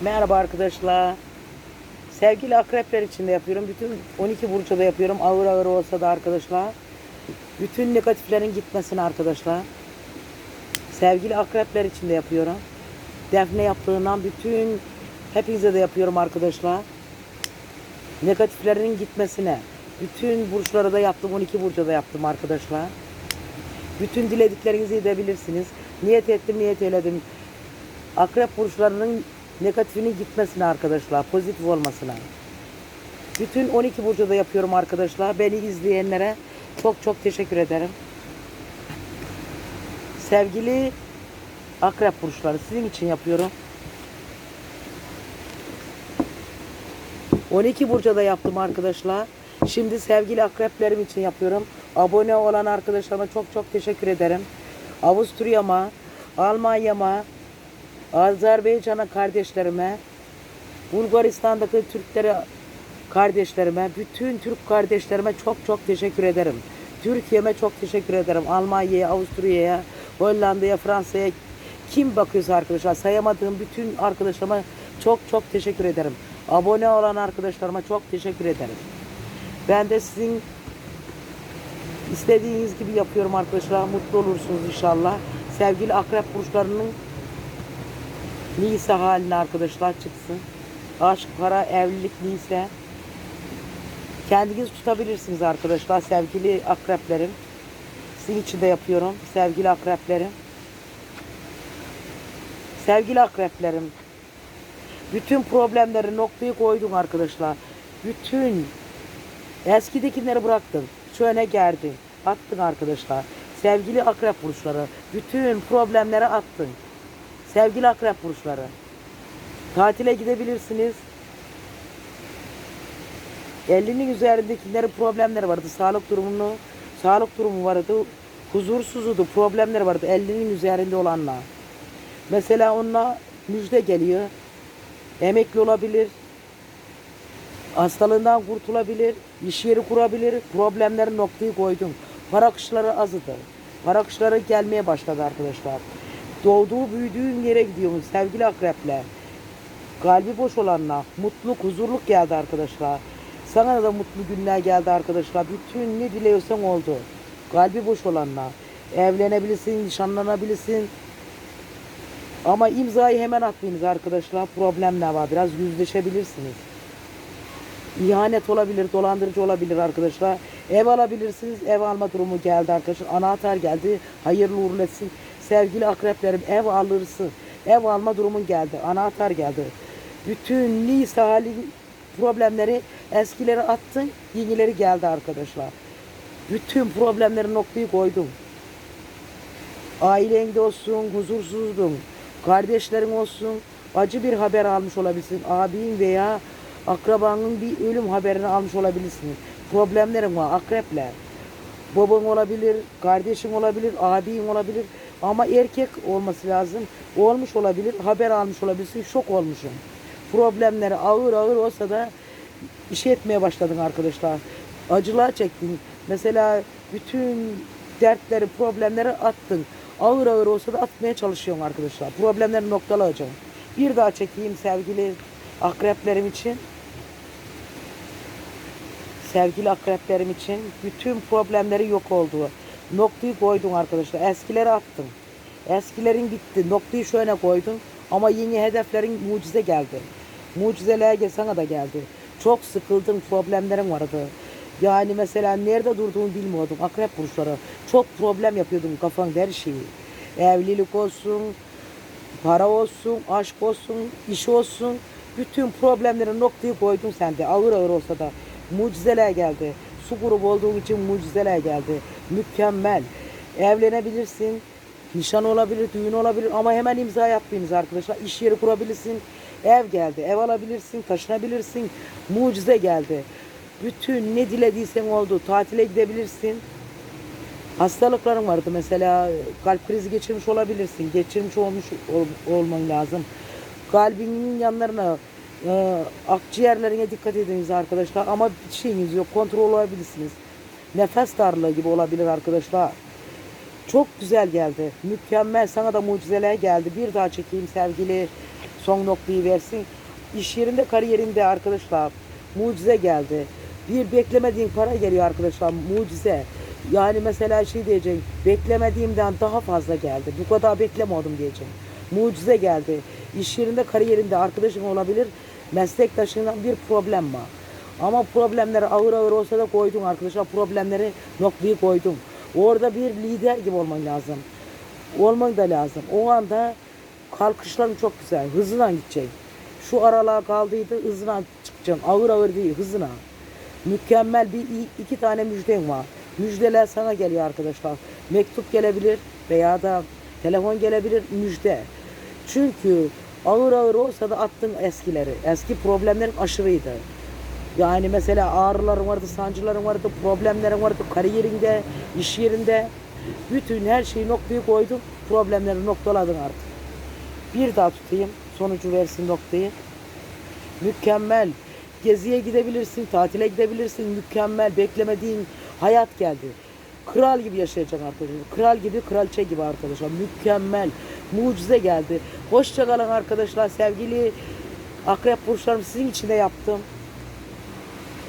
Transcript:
Merhaba arkadaşlar. Sevgili akrepler için de yapıyorum. Bütün 12 burçta da yapıyorum. Ağır ağır olsa da arkadaşlar. Bütün negatiflerin gitmesini arkadaşlar. Sevgili akrepler için de yapıyorum. Defne yaptığından bütün hepinize de yapıyorum arkadaşlar. Negatiflerin gitmesine. Bütün burçlara da yaptım. 12 burca da yaptım arkadaşlar. Bütün dilediklerinizi edebilirsiniz. Niyet ettim, niyet eyledim. Akrep burçlarının negatifinin gitmesine arkadaşlar. Pozitif olmasına. Bütün 12 burcu da yapıyorum arkadaşlar. Beni izleyenlere çok çok teşekkür ederim. Sevgili akrep burçları sizin için yapıyorum. 12 burca da yaptım arkadaşlar. Şimdi sevgili akreplerim için yapıyorum. Abone olan arkadaşlarıma çok çok teşekkür ederim. Avusturya'ma, Almanya'ma, Azerbaycan'a kardeşlerime, Bulgaristan'daki Türklere kardeşlerime, bütün Türk kardeşlerime çok çok teşekkür ederim. Türkiye'me çok teşekkür ederim. Almanya'ya, Avusturya'ya, Hollanda'ya, Fransa'ya kim bakıyorsa arkadaşlar sayamadığım bütün arkadaşlarıma çok çok teşekkür ederim. Abone olan arkadaşlarıma çok teşekkür ederim. Ben de sizin istediğiniz gibi yapıyorum arkadaşlar. Mutlu olursunuz inşallah. Sevgili akrep burçlarının Nisa haline arkadaşlar çıksın. Aşk, para, evlilik neyse. Kendiniz tutabilirsiniz arkadaşlar sevgili akreplerim. Sizin için de yapıyorum sevgili akreplerim. Sevgili akreplerim. Bütün problemleri noktayı koydum arkadaşlar. Bütün eskidekileri bıraktın. Şu öne geldin. Attın arkadaşlar. Sevgili akrep burçları. Bütün problemleri attın. Sevgili akrep burçları. Tatile gidebilirsiniz. 50'nin üzerindekilerin problemleri vardı. Sağlık durumunu, sağlık durumu vardı. Huzursuzdu, problemleri vardı. 50'nin üzerinde olanlar. Mesela onunla müjde geliyor. Emekli olabilir. Hastalığından kurtulabilir. iş yeri kurabilir. Problemlerin noktayı koydum. Para akışları azdı. Para akışları gelmeye başladı arkadaşlar. Doğduğu büyüdüğün yere gidiyormuş sevgili akrepler. Kalbi boş olanlar. Mutluluk, huzurluk geldi arkadaşlar. Sana da mutlu günler geldi arkadaşlar. Bütün ne diliyorsan oldu. Kalbi boş olanlar. Evlenebilirsin, nişanlanabilirsin. Ama imzayı hemen atmayınız arkadaşlar. Problemler var. Biraz yüzleşebilirsiniz. İhanet olabilir, dolandırıcı olabilir arkadaşlar. Ev alabilirsiniz. Ev alma durumu geldi arkadaşlar. Anahtar geldi. Hayırlı uğurlu etsin. Sevgili akreplerim ev alırsın. Ev alma durumun geldi. Anahtar geldi. Bütün Nisa halin problemleri eskileri attın. Yenileri geldi arkadaşlar. Bütün problemleri noktayı koydum. Ailende olsun, huzursuzdun. Kardeşlerin olsun, acı bir haber almış olabilirsin. Abin veya akrabanın bir ölüm haberini almış olabilirsin. Problemlerin var, akrepler. Baban olabilir, kardeşin olabilir, abin olabilir. Ama erkek olması lazım. Olmuş olabilir, haber almış olabilirsin, şok olmuşum. Problemleri ağır ağır olsa da iş etmeye başladın arkadaşlar. Acılar çektin. Mesela bütün dertleri, problemleri attın. Ağır ağır olsa da atmaya çalışıyorsun arkadaşlar. Problemleri noktalayacağım. Bir daha çekeyim sevgili akreplerim için. Sevgili akreplerim için bütün problemleri yok oldu. Noktayı koydun arkadaşlar. Eskileri attın. Eskilerin gitti. Noktayı şöyle koydun. Ama yeni hedeflerin mucize geldi. Mucizeler sana da geldi. Çok sıkıldın, problemlerin vardı. Yani mesela nerede durduğunu bilmiyordum. Akrep burçları. Çok problem yapıyordum kafanda her şeyi. Evlilik olsun, para olsun, aşk olsun, iş olsun. Bütün problemlerin noktayı koydun sen de. Ağır ağır olsa da. Mucizeler geldi. Su grubu olduğun için mucizeler geldi. Mükemmel. Evlenebilirsin. Nişan olabilir, düğün olabilir ama hemen imza yapmayınız arkadaşlar. İş yeri kurabilirsin. Ev geldi. Ev alabilirsin, taşınabilirsin. Mucize geldi. Bütün ne dilediysen oldu. Tatile gidebilirsin. Hastalıkların vardı mesela kalp krizi geçirmiş olabilirsin. Geçirmiş olmuş ol- olman lazım. Kalbinin yanlarına e, akciğerlerine dikkat ediniz arkadaşlar. Ama şeyiniz yok. Kontrol olabilirsiniz. Nefes darlığı gibi olabilir arkadaşlar. Çok güzel geldi. Mükemmel. Sana da mucizeler geldi. Bir daha çekeyim sevgili son noktayı versin. İş yerinde, kariyerinde arkadaşlar mucize geldi. Bir beklemediğin para geliyor arkadaşlar mucize. Yani mesela şey diyeceğim, beklemediğimden daha fazla geldi. Bu kadar beklemiyordum diyeceğim. Mucize geldi. İş yerinde, kariyerinde arkadaşın olabilir, meslektaşından bir problem var. Ama problemleri ağır ağır olsa da koydun arkadaşlar. Problemleri noktayı koydun. Orada bir lider gibi olman lazım. Olman da lazım. O anda kalkışların çok güzel. Hızına gideceksin. Şu aralığa kaldıydı hızına çıkacaksın. Ağır ağır değil hızına. Mükemmel bir iki tane müjden var. Müjdeler sana geliyor arkadaşlar. Mektup gelebilir veya da telefon gelebilir müjde. Çünkü ağır ağır olsa da attın eskileri. Eski problemlerin aşırıydı. Yani mesela ağrıların vardı, sancıların vardı, problemlerin vardı, kariyerinde, iş yerinde. Bütün her şeyi noktayı koydum. Problemleri noktaladın artık. Bir daha tutayım. Sonucu versin noktayı. Mükemmel. Geziye gidebilirsin, tatile gidebilirsin. Mükemmel. Beklemediğin hayat geldi. Kral gibi yaşayacaksın arkadaşlar. Kral gibi, kraliçe gibi arkadaşlar. Mükemmel. Mucize geldi. Hoşçakalın arkadaşlar. Sevgili akrep burçlarım sizin için de yaptım.